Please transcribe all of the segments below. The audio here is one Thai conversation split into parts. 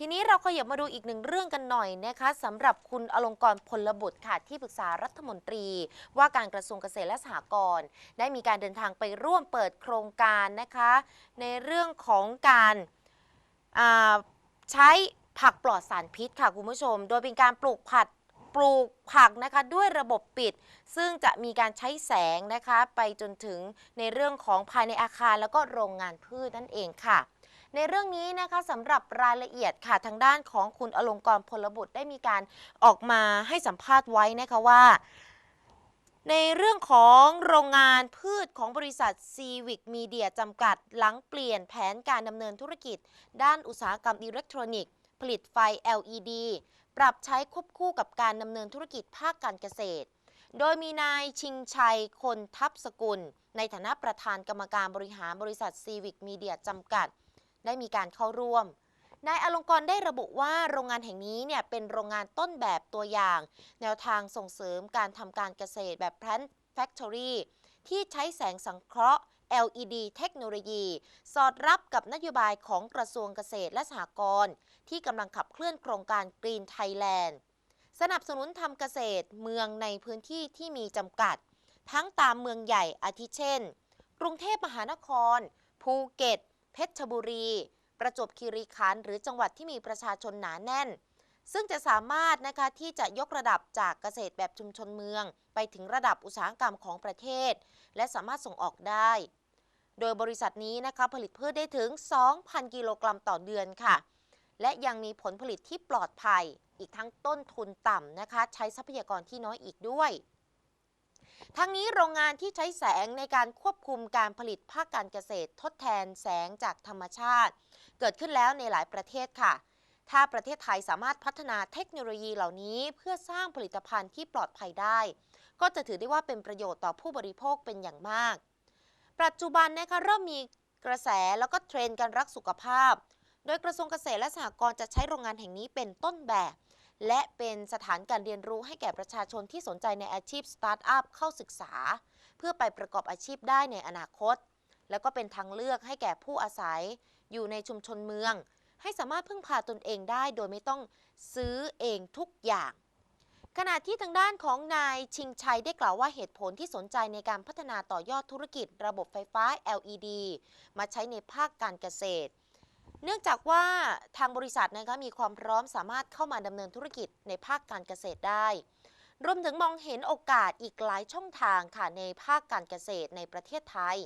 ทีนี้เราขยับมาดูอีกหนึ่งเรื่องกันหน่อยนะคะสำหรับคุณอลงกรพลบุตรค่ะที่ปรึกษารัฐมนตรี ว่าการกระทรวงเกษตรและสหกรณ์ได้มีการเดินทางไปร่วมเปิดโครงการนะคะ ในเรื่องของการใช้ผักปลอดสารพิษค่ะคุณผู้ชม โดยเป็นการปลูกผัดปลูกผักนะคะด้วยระบบปิด ซึ่งจะมีการใช้แสงนะคะ ไปจนถึงในเรื่องของภายในอาคารแล้วก็โรงงานพืชนั่นเองค่ะ ในเรื่องนี้นะคะสำหรับรายละเอียดค่ะทางด้านของคุณอลงกรพลบุตรได้มีการออกมาให้สัมภาษณ์ไว้นะคะว่า ในเรื่องของโรงงานพืชของบริษัทซีวิกมีเดียจำกัด หลังเปลี่ยนแผนการดำเนินธุรกิจ ด้านอุตสาหกรรมอิเล็กทรอนิกส์ ผลิตไฟ LED ปรับใช้ควบคู่กับการดำเนินธุรกิจภาคการเกษตรโดยมีนายชิงชัย คนทัพสกุล ในฐานะประธานกรรมการบริหารบริษัทซีวิกมีเดียจำกัด ได้มีการเข้าร่วม นายอลงกรณ์ได้ระบุว่าโรงงานแห่งนี้เนี่ยเป็นโรงงานต้นแบบตัวอย่าง แนวทางส่งเสริมการทำการเกษตรแบบ Plant Factory ที่ใช้แสงสังเคราะห์ LED เทคโนโลยี สอดรับกับนโยบายของกระทรวงเกษตรและสหกรณ์ที่กำลังขับเคลื่อนโครงการ Green Thailand สนับสนุนทำเกษตรเมืองในพื้นที่ที่มีจำกัด ทั้งตามเมืองใหญ่อาทิเช่น กรุงเทพมหานคร ภูเก็ต เพชรบุรี ประจวบคีรีขันธ์หรือจังหวัดที่มีประชาชนหนาแน่น ซึ่งจะสามารถนะคะที่จะยกระดับจากเกษตรแบบชุมชนเมือง ไปถึงระดับอุตสาหกรรมของประเทศ และสามารถส่งออกได้ โดยบริษัทนี้นะคะผลิตพืชได้ถึง 2,000 กิโลกรัมต่อเดือนค่ะ และยังมีผลผลิตที่ปลอดภัย อีกทั้งต้นทุนต่ำนะคะ ใช้ทรัพยากรที่น้อยอีกด้วย ทั้งนี้โรงงานที่ใช้แสงในการควบคุมการผลิตภาคการเกษตร ทดแทนแสงจากธรรมชาติ เกิดขึ้นแล้วในหลายประเทศค่ะ ถ้าประเทศไทยสามารถพัฒนาเทคโนโลยีเหล่านี้ เพื่อสร้างผลิตภัณฑ์ที่ปลอดภัยได้ ก็จะถือได้ว่าเป็นประโยชน์ต่อผู้บริโภคเป็นอย่างมาก ปัจจุบันนะคะเริ่มมีกระแสแล้วก็เทรนด์การรักสุขภาพ โดยกระทรวงเกษตรและสหกรณ์จะใช้โรงงานแห่งนี้เป็นต้นแบบ และเป็นสถานการเรียนรู้ให้แก่ประชาชนที่สนใจในอาชีพสตาร์ทอัพเข้าศึกษา เพื่อไปประกอบอาชีพได้ในอนาคต แล้วก็เป็นทางเลือกให้แก่ผู้อาศัย อยู่ในชุมชนเมือง ให้สามารถพึ่งพาตนเองได้โดยไม่ต้องซื้อเองทุกอย่างขณะที่ทางด้านของนายชิงชัยได้กล่าวว่าเหตุผลที่สนใจในการพัฒนาต่อยอดธุรกิจระบบไฟฟ้า LED มาใช้ในภาคการเกษตร เนื่องจากว่าทางบริษัทนะคะมีความพร้อมสามารถเข้ามาดำเนินธุรกิจในภาคการเกษตรได้ รวมถึงมองเห็นโอกาสอีกหลายช่องทางค่ะในภาคการเกษตรในประเทศไทย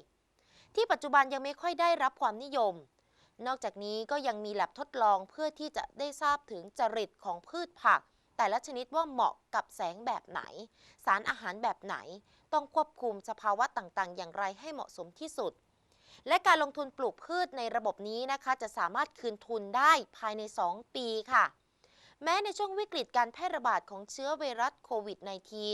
ที่ปัจจุบันยังไม่ค่อยได้รับความนิยม นอกจากนี้ก็ยังมีแลบทดลองเพื่อที่จะได้ทราบถึงจริตของพืชผัก แต่ละชนิดว่าเหมาะกับแสงแบบไหน สารอาหารแบบไหน ต้องควบคุมสภาวะต่างๆ อย่างไรให้เหมาะสมที่สุด และการลงทุนปลูกพืชในระบบนี้นะคะจะสามารถคืนทุนได้ภายใน 2 ปีค่ะ แม้ในช่วงวิกฤตการแพร่ระบาดของเชื้อไวรัสโควิด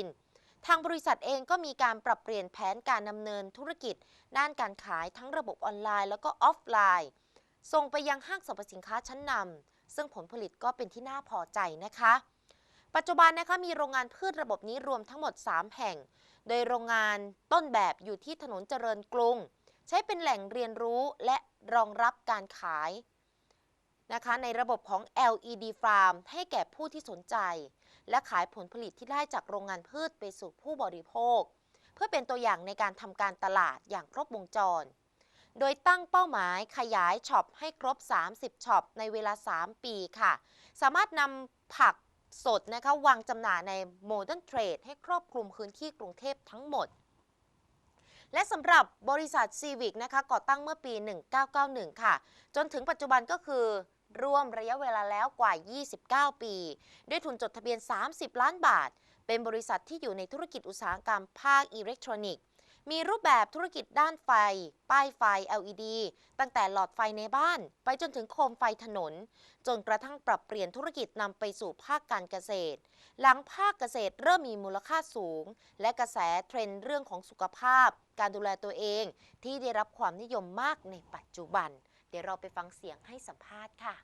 -19 ทางบริษัทเองก็มีการปรับเปลี่ยนแผนการดำเนินธุรกิจ ด้านการขายทั้งระบบออนไลน์ แล้วก็ออฟไลน์ ส่งไปยังห้างสรรพสินค้าชั้นนำซึ่งผลผลิตก็เป็นที่น่าพอใจนะคะ ปัจจุบันนะคะมีโรงงานพืชระบบนี้รวมทั้งหมด 3 แห่ง โดยโรงงานต้นแบบอยู่ที่ถนนเจริญกรุง ใช้เป็นแหล่งเรียนรู้และรองรับการขายนะคะในระบบของ LED Farm ให้แก่ผู้ที่สนใจ และขายผลผลิตที่ได้จากโรงงานพืชไปสู่ผู้บริโภค เพื่อเป็นตัวอย่างในการทำการตลาดอย่างครบวงจร โดยตั้งเป้าหมายขยายช็อปให้ครบ 30ช็อปในเวลา 3 ปีค่ะ สามารถนำผักสดนะคะวางจำหน่ายใน Modern Trade ให้ครอบคลุมพื้นที่กรุงเทพทั้งหมด และสำหรับบริษัทซีวิกนะคะก่อตั้งเมื่อปี 1991 ค่ะ จนถึงปัจจุบันก็คือร่วมระยะเวลาแล้วกว่า 29 ปี ด้วยทุนจดทะเบียน 30 ล้านบาท เป็นบริษัทที่อยู่ในธุรกิจอุตสาหกรรมภาคอิเล็กทรอนิกส์ มีรูปแบบธุรกิจด้านไฟ ป้ายไฟ LED ตั้งแต่หลอดไฟในบ้าน ไปจนถึงโคมไฟถนน จนกระทั่งปรับเปลี่ยนธุรกิจนำไปสู่ภาคการเกษตร หลังภาคเกษตรเริ่มมีมูลค่าสูง และกระแสเทรนด์เรื่องของสุขภาพ การดูแลตัวเอง ที่ได้รับความนิยมมากในปัจจุบัน เดี๋ยวเราไปฟังเสียงให้สัมภาษณ์ค่ะ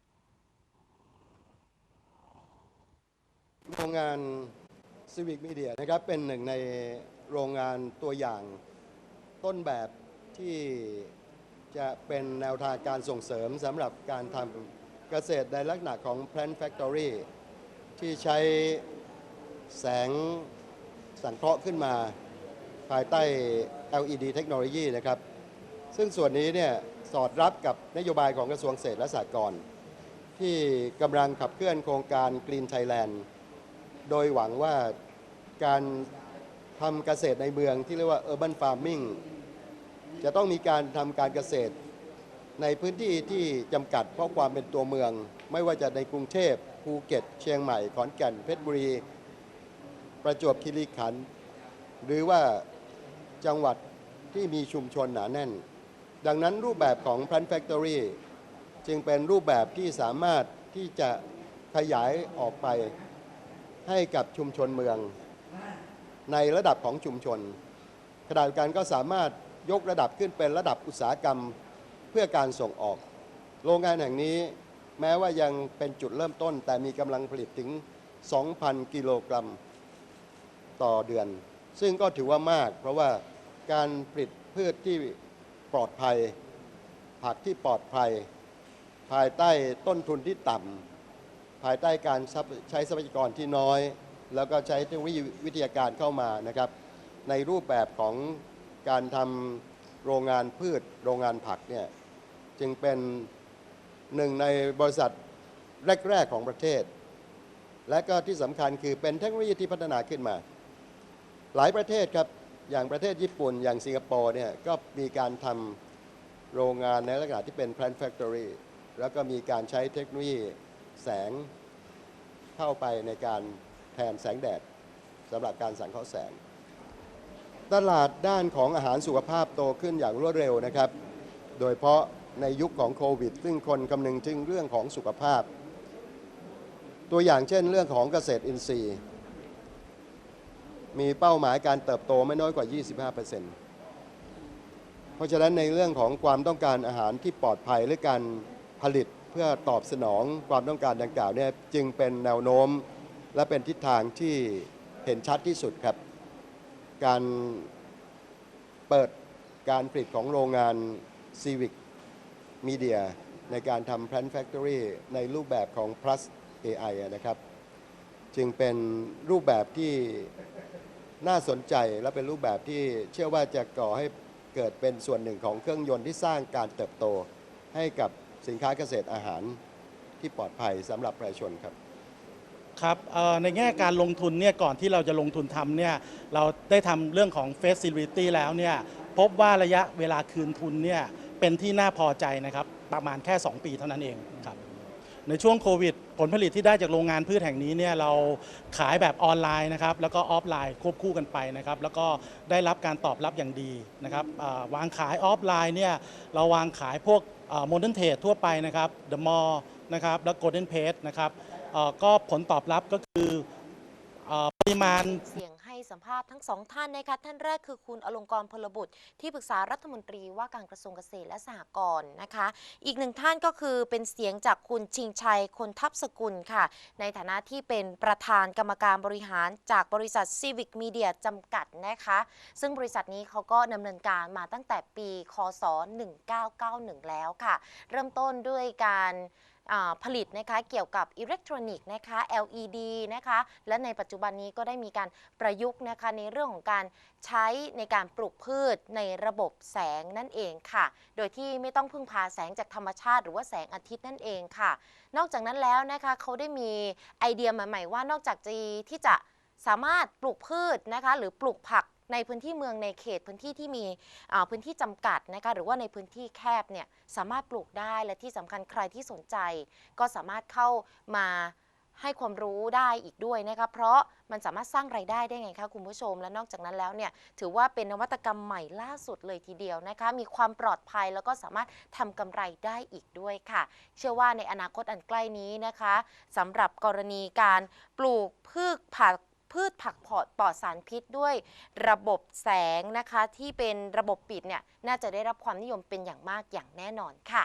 โรงงาน Civic Media นะครับเป็นหนึ่งในโรงงานตัวอย่าง ต้นแบบที่จะเป็นแนวทางการส่งเสริมสำหรับการทำเกษตรในลักษณะของ Plant Factory ที่ใช้แสงสังเคราะห์ขึ้นมาภายใต้ LED เทคโนโลยีนะครับ ซึ่งส่วนนี้เนี่ยสอดรับกับนโยบายของกระทรวงเกษตรและสหกรณ์ที่กำลังขับเคลื่อนโครงการ Green Thailand โดยหวังว่าการทำเกษตรในเมืองที่เรียกว่า Urban Farming จะต้องมีการทำการเกษตร ในพื้นที่ที่จำกัดเพราะความเป็นตัวเมือง ไม่ว่าจะในกรุงเทพภูเก็ต เชียงใหม่ ขอนแก่นเพชรบุรี ประจวบคีรีขันธ์หรือว่าจังหวัดที่มีชุมชนหนาแน่น ดังนั้นรูปแบบของ Plant Factory จึงเป็นรูปแบบที่สามารถที่จะขยายออกไปให้กับชุมชนเมือง ในระดับของชุมชนขณะเดียวกันก็สามารถ ยกระดับขึ้นเป็นระดับอุตสาหกรรมเพื่อการส่งออก โรงงานแห่งนี้แม้ว่ายังเป็นจุดเริ่มต้น แต่มีกำลังผลิตถึง 2,000 กิโลกรัมต่อเดือน ซึ่งก็ถือว่ามาก เพราะว่าการผลิตพืชที่ปลอดภัย ผักที่ปลอดภัย ภายใต้ต้นทุนที่ต่ำภายใต้การใช้ทรัพยากรที่น้อย แล้วก็ใช้เทคโนโลยีวิทยาการเข้ามานะครับ ในรูปแบบของ การทำโรงงานพืชโรงงานผักเนี่ยจึงเป็นหนึ่งในบริษัทแรก ๆ ของประเทศ และก็ที่สำคัญคือเป็นเทคโนโลยีที่พัฒนาขึ้นมา หลายประเทศครับ อย่างประเทศญี่ปุ่น อย่างสิงคโปร์เนี่ยก็มีการทำโรงงานในลักษณะที่เป็น plant factory แล้วก็มีการใช้เทคโนโลยีแสงเข้าไปในการแทนแสงแดดสำหรับการสังเคราะห์แสง ตลาดด้านของอาหารสุขภาพโตขึ้นอย่างรวดเร็วนะครับ โดยเฉพาะในยุคของโควิด ซึ่งคนคำนึงถึงเรื่องของสุขภาพ ตัวอย่างเช่นเรื่องของเกษตรอินทรีย์ มีเป้าหมายการเติบโตไม่น้อยกว่า 25%เพราะฉะนั้นในเรื่องของความต้องการอาหารที่ปลอดภัยและการผลิตเพื่อตอบสนองความต้องการดังกล่าวเนี่ยจึงเป็นแนวโน้ม และเป็นทิศทางที่เห็นชัดที่สุดครับ การเปิดการผลิตของโรงงาน Civic Media ในการทำ Plant Factory ในรูปแบบของ Plus AI นะครับ จึงเป็นรูปแบบที่น่าสนใจและเป็นรูปแบบที่เชื่อว่าจะก่อให้เกิดเป็นส่วนหนึ่งของเครื่องยนต์ที่สร้างการเติบโต ให้กับสินค้าเกษตรอาหารที่ปลอดภัยสำหรับประชาชนครับ ครับในแง่การลงทุนเนี่ยก่อนที่เราจะลงทุนทำเนี่ยเราได้ทำเรื่องของ feasibility แล้วเนี่ยพบว่าระยะเวลาคืนทุนเนี่ยเป็นที่น่าพอใจนะครับประมาณแค่ 2 ปีเท่านั้นเองครับในช่วงโควิด ผลผลิตที่ได้จากโรงงานพืชแห่งนี้เนี่ยเราขายแบบออนไลน์นะครับแล้วก็ออฟไลน์ควบคู่กันไปนะครับแล้วก็ได้รับการตอบรับอย่างดีนะครับวางขายออฟไลน์เนี่ยเราวางขายพวกโมเดิร์นเทรดทั่วไปนะครับเดอะมอลล์นะครับแล้วโกลเด้นเพจนะครับ ก็ผลตอบรับก็คือปริมาณเสียงให้สัมภาษณ์ทั้งสองท่านนะคะท่านแรกคือคุณอลงกรพลบุตร ที่ปรึกษารัฐมนตรีว่าการกระทรวงเกษตรและสหกรณ์นะคะ อีกหนึ่งท่านก็คือเป็นเสียงจากคุณชิงชัยคนทัพสกุลค่ะ ในฐานะที่เป็นประธานกรรมการบริหารจากบริษัท Civic Media จำกัดนะคะ ซึ่งบริษัทนี้เขาก็ดำเนินการมาตั้งแต่ปี คศ 1991 แล้วค่ะ เริ่มต้นด้วยการ อ่าผลิตนะคะเกี่ยวกับอิเล็กทรอนิกส์นะคะ LED นะคะและในปัจจุบันนี้ก็ได้มีการประยุกต์นะคะในเรื่องของการใช้ในการปลูกพืชในระบบแสงนั่นเองค่ะ โดยที่ไม่ต้องพึ่งพาแสงจากธรรมชาติ หรือว่าแสงอาทิตย์นั่นเองค่ะ นอกจากนั้นแล้วนะคะเขาได้มีไอเดียใหม่ๆว่านอกจากจะที่จะ สามารถปลูกพืชนะคะหรือปลูกผักในพื้นที่เมืองในเขตพื้นที่ที่มีพื้นที่จำกัดนะคะหรือว่าในพื้นที่แคบเนี่ยสามารถปลูกได้และที่สำคัญใครที่สนใจ ก็สามารถเข้ามาให้ความรู้ได้อีกด้วยนะคะเพราะมันสามารถสร้างไรายได้ได้ไงคะคุณผู้ชม และนอกจากนั้นแล้วเนี่ยถือว่าเป็นนวัตกรรมใหม่ล่าสุดเลยทีเดียวนะคะ มีความปลอดภัยแล้วก็สามารถทำกำไรได้อีกด้วยค่ะ เชื่อว่าในอนาคตอันใกล้นี้นะคะสำหรับกรณีการปลูกพืชผัก พืชผักผอดปลอดสารพิษด้วยระบบแสงนะคะ ที่เป็นระบบปิดเนี่ยน่าจะได้รับความนิยมเป็นอย่างมากอย่างแน่นอนค่ะ